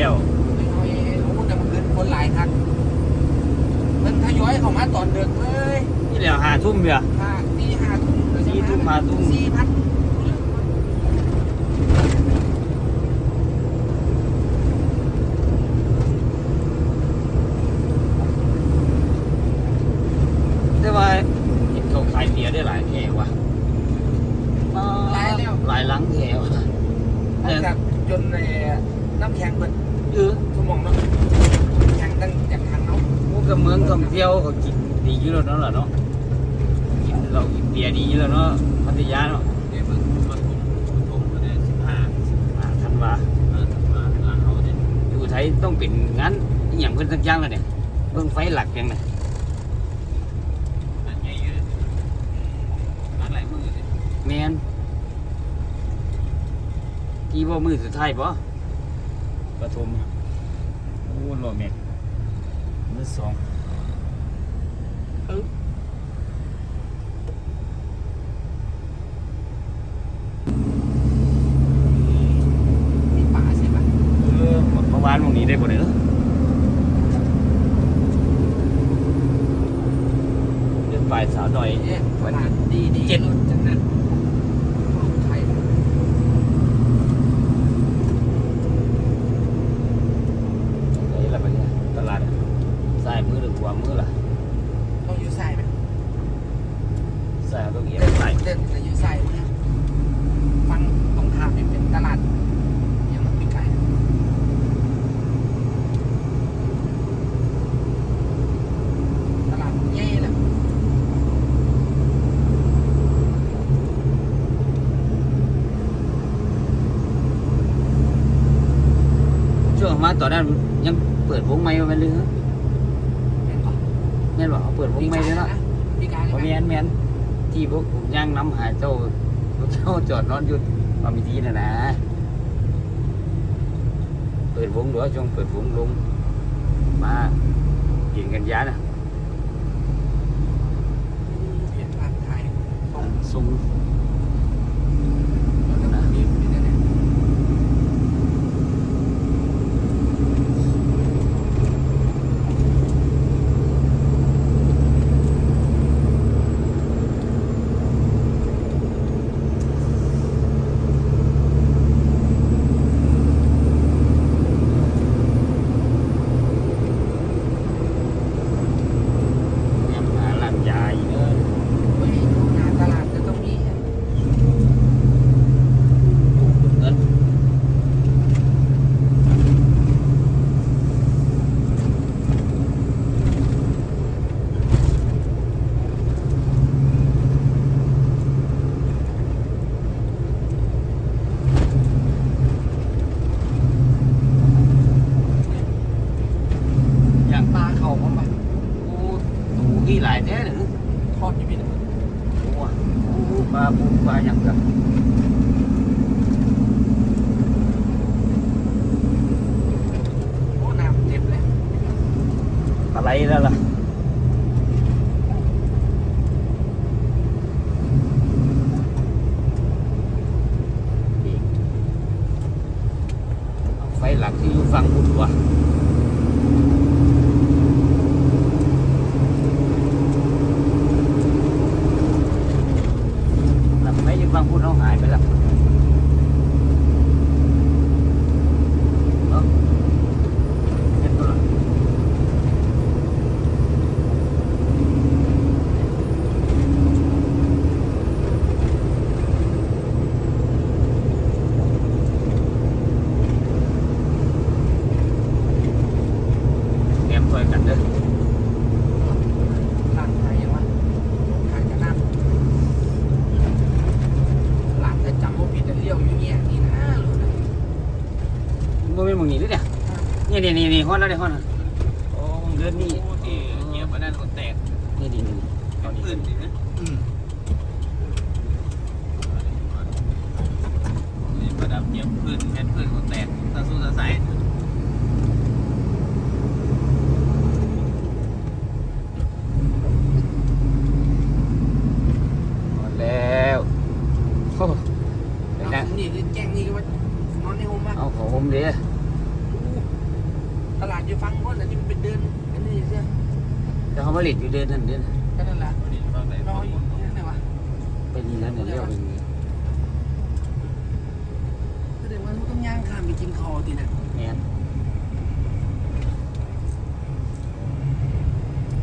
แล้วไม่น้อยโอ้แต่มันเกินคนหลายครั้งมันทยอยเข้ามาตอนดึกเลยนี่แล้วหาทุ่มเดียวห้าตีห้าทุ่มสี่ทุ่มห้าทุ่มสี่พันแต่ว่าเห็นเขาขายเบียร์ได้หลายแท่ว่ะหลายแล้วหลายหลังแท่ว่ะ หลังจากจนในน้ำแข็งเบิดเออชั่วโมงเนาะแข็งตั้งจากทางเนาะพวกกับเมืองท่องเที่ยวเขากินดีอยู่แล้วเนาะล่ะเนาะกินเรากินเบียร์ดีอยู่แล้วเนาะพัทยาเนาะเดี๋ยวมันมันผมผมก็ได้สิบห้าอ่าทันวาเออมาหลังเขาเนี่ยอยู่ไทยต้องเป็นงานอหย่างเพิ่นสักอย่างแล้วเนี่ยเบิ่งไฟหลักยังไงมันใหญ่เมาหลายมือเลยแมนที่ว่ามือสุดท้ายปะ ปฐมโอ้โหแม็กมือสองเออมีป่าใช่ปะเออเมื่อวานวันนี้ได้บ่ได้เหรอเดินไปสาวหน่อยเอ๊ะวันป่านี้ดีดีเจ็ด จังนั้นไทย นี่แหละมันเนี่ยตลาดสายมือหรือขวามือล่ะต้องอยู่ใส่ไหมสายต้องเอียงเดินสายเดินแต่อยู่ใส่ไหมฟังตรงข้ามเนี่ยเป็นตลาดยังไม่ไกลตลาดใหญ่แหละช่วงมาตอนนั้นยังเปิดวงไม้มาเลยเหรอ เห็นปะ แม่นบอกเปิดวงไม้เลยเนาะปีกายบ่เลยแม่นะนแม่นที่พวกผมย่างน้ำหาเจ้าเจ้าจอดนอนอยู่บามีทีน่ะนะ เปิดวงเดี๋ยวช่วงเปิดวงลงมากินกันยาน่ะเห็นภาพไทยตรงทรง แล้วก็มีมีแต่เนี่ย ยังหาร้านยาอีกเด้อ เฮ้ยหน้าตลาดจะต้องมี เงินอย่าง ปลาเขาเข้ามา โอ้ตูที่หลายแท้หรือ ทอดอยู่พี่นะ โอ้โอ้ปลาปูปลาอย่างกับ โอ้น้ำเจ็บเลย อะไรแล้วล่ะนี่เอาไฟหลักที่อยู่ฝั่งบุญวะหลับไฟอยู่ฝั่งบุญเขาหายไปแล้วเอ้าเห็นตัวละ แถมช่วยกันเด้อ ร้านไทยยังวะขายกันน้ำร้านแต่จำว่าผิดแต่เลี้ยวอยู่เนี่ยนี่นะรู้นะ มันเป็นมึงนี่ด้วยเนี่ยนี่นี่นี่ห้อนแล้วเนี่ยห้อนแล้วโอ้มึงเดินนี่โอ้ที่เหยียบมาด้านคนแตกนี่นี่นี่เอานี่พื้นดินะอืมนี่ประดับเหยียบพื้นแผ่นพื้นคนแตกตาสู้ตาใส หมดแล้วโอ้ไปนั่ง น นี่คือแกงนี่ก็ว่านอนในโฮมป่ะ เอาของผมเด้ ตลาดอยู่ฟังก่อนอันนี้มันเป็นเดินอันนี้เสีย แต่เขามาเล่นอยู่เดือนนั้นเดือนก็นั่นแหละวันนี้ฟังไหนรออยู่นี่ไหนวะไปนี่แล้วเนี่ยเรียกไปนี่แสดงว่าต้องย่างข้ามไปกินคอตีน่ะแม่น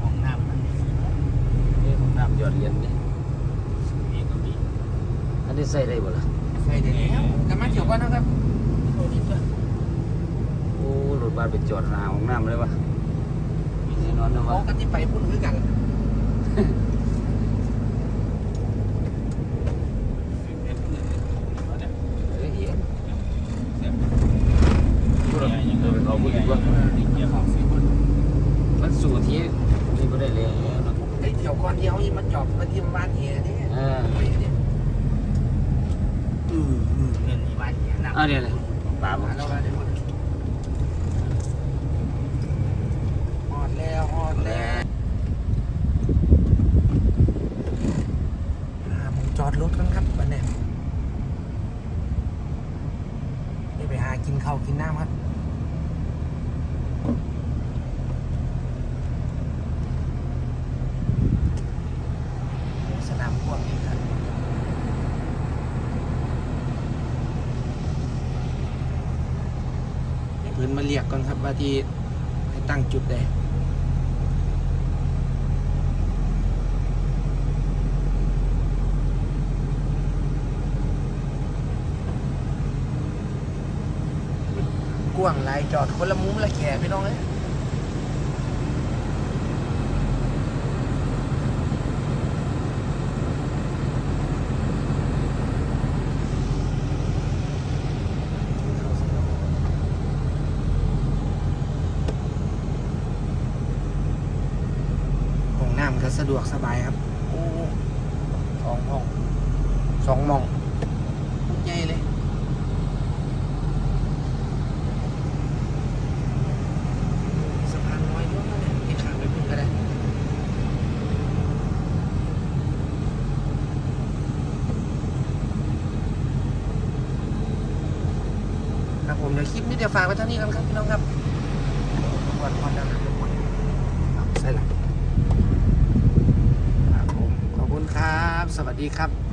ห้องน้ำมันเอ้ของน้ำยอดเหรียญนี่มีก็มีอันนี้ใส่ได้บ่ล่ะใส่ได้แล้วกลับมาเที่ยวก่อนนะครับโอ้ดีจ้ะโอ้รถบัสไปจอดหน้าของน้ำเลยวะ มีที่นอนนะเขาวะก็ที่ไปพุ่นคือกันเป็นเพื่อนเอาเนี่ยเฮ้ยเหี้ยเสียบพูดอะไรยังเดินไปเขาพูดดีกว่าเกี่ยวกับสิบคนมันสู่ที่นี่ก็ได้เลยเนาะไอ้เที่ยวก่อนเดียวอีมันจอดมาที่บ้านเฮียนี่เออไปเนี่ยอืออือเงินมีบ้านเนี่ยหนักเอาเนี่ยเลยปลาบ่มาแล้วมาได้หมดฮอด แล้วฮอดแล้วอ่าผมจอดรถกันครับบันเนี่ยนี่ไปหากินข้าวกินน้ำครับสนามพวกนี้ครับให้เพื่อนมาเรียกก่อนครับว่าที่ให้ตั้งจุดใดก ว้างหลายจอดคนละมุมละแข่พี่น้องเอ้ยห้องน้ำก็สะดวกสบายครับโอ้สองห้องสองหมองใหญ่เลย สะพานลอยด้วยนะเนี่ยที่ข้ามไปพุ่งก็ได้ ครับผมเดี๋ยวคลิปนี้เดี๋ยวฝากไว้เท่านี้กันครับพี่น้องครับกดพอดังทุกคนใช่หรอครับผมขอบคุณครับ สวัสดีครับ